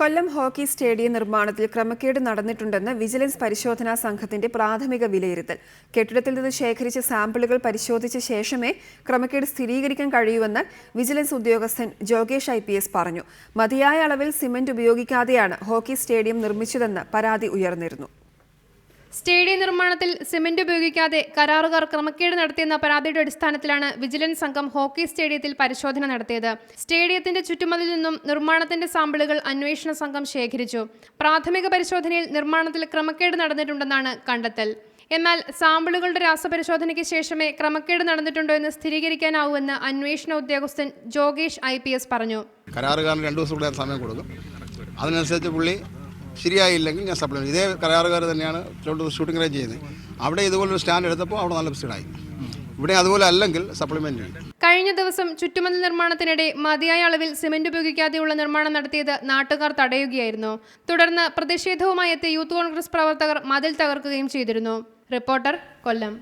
കൊല്ലം hockey stadium നിർമ്മാണത്തിൽ ക്രമക്കേട് നടന്നിട്ടുണ്ടെന്ന് vigilance പരിശോധനാ സംഘത്തിന്റെ പ്രാഥമിക വിലയിരുത്തൽ. കെട്ടിടത്തിൽ നിന്ന് ശേഖരിച്ച സാമ്പിളുകൾ പരിശോധിച്ച ശേഷമേ ക്രമക്കേട് സ്ഥിരീകരിക്കാൻ കഴിയൂവെന്ന് വിജിലൻസ് ഉദ്യോഗസ്ഥൻ ജോഗേഷ് ഐ പറഞ്ഞു. മതിയായ അളവിൽ സിമന്റ് ഉപയോഗിക്കാതെയാണ് ഹോക്കി സ്റ്റേഡിയം നിർമ്മിച്ചതെന്ന് പരാതി ഉയർന്നിരുന്നു. സ്റ്റേഡിയം നിർമ്മാണത്തിൽ സിമന്റ് ഉപയോഗിക്കാതെ കരാറുകാർ ക്രമക്കേട് നടത്തിയെന്ന പരാതിയുടെ അടിസ്ഥാനത്തിലാണ് വിജിലൻസ് സംഘം ഹോക്കി സ്റ്റേഡിയത്തിൽ പരിശോധന നടത്തിയത്. സ്റ്റേഡിയത്തിന്റെ ചുറ്റുമതിൽ നിന്നും നിർമ്മാണത്തിന്റെ സാമ്പിളുകൾ അന്വേഷണ സംഘം ശേഖരിച്ചു. പ്രാഥമിക പരിശോധനയിൽ നിർമ്മാണത്തിൽ ക്രമക്കേട് നടന്നിട്ടുണ്ടെന്നാണ് കണ്ടെത്തൽ. എന്നാൽ സാമ്പിളുകളുടെ രാസപരിശോധനയ്ക്ക് ശേഷമേ ക്രമക്കേട് നടന്നിട്ടുണ്ടോ എന്ന് സ്ഥിരീകരിക്കാനാവൂവെന്ന് അന്വേഷണ ഉദ്യോഗസ്ഥൻ ജോഗേഷ് ഐ പറഞ്ഞു. കരാറുകാരന് രണ്ടു ദിവസം കൂടെ സമയം കൊടുക്കും. അതിനനുസരിച്ച് പുള്ളി ശരിയായില്ലെങ്കിൽ ഞാൻ സപ്ലൈ ചെയ്യും. ഇതേ കരാറുകാർ തന്നെയാണ് ഷൂട്ടിംഗ് റേഞ്ച് ചെയ്യുന്നത്. അവിടെ ഇതുപോലൊരു സ്റ്റാൻഡ് എടുത്തപ്പോൾ അവിടെ നല്ല ആയി. ഇവിടെ അതുപോലെ അല്ലെങ്കിൽ സപ്ലിമെന്റ് കഴിഞ്ഞ ദിവസം ചുറ്റുമതിൽ നിർമ്മാണത്തിനിടെ മതിയായ അളവിൽ സിമന്റ് ഉപയോഗിക്കാതെയുള്ള നിർമ്മാണം നടത്തിയത് നാട്ടുകാർ തടയുകയായിരുന്നു. തുടർന്ന് പ്രതിഷേധവുമായി എത്തിയ യൂത്ത് കോൺഗ്രസ് പ്രവർത്തകർ മതിൽ തകർക്കുകയും ചെയ്തിരുന്നു. റിപ്പോർട്ടർ കൊല്ലം.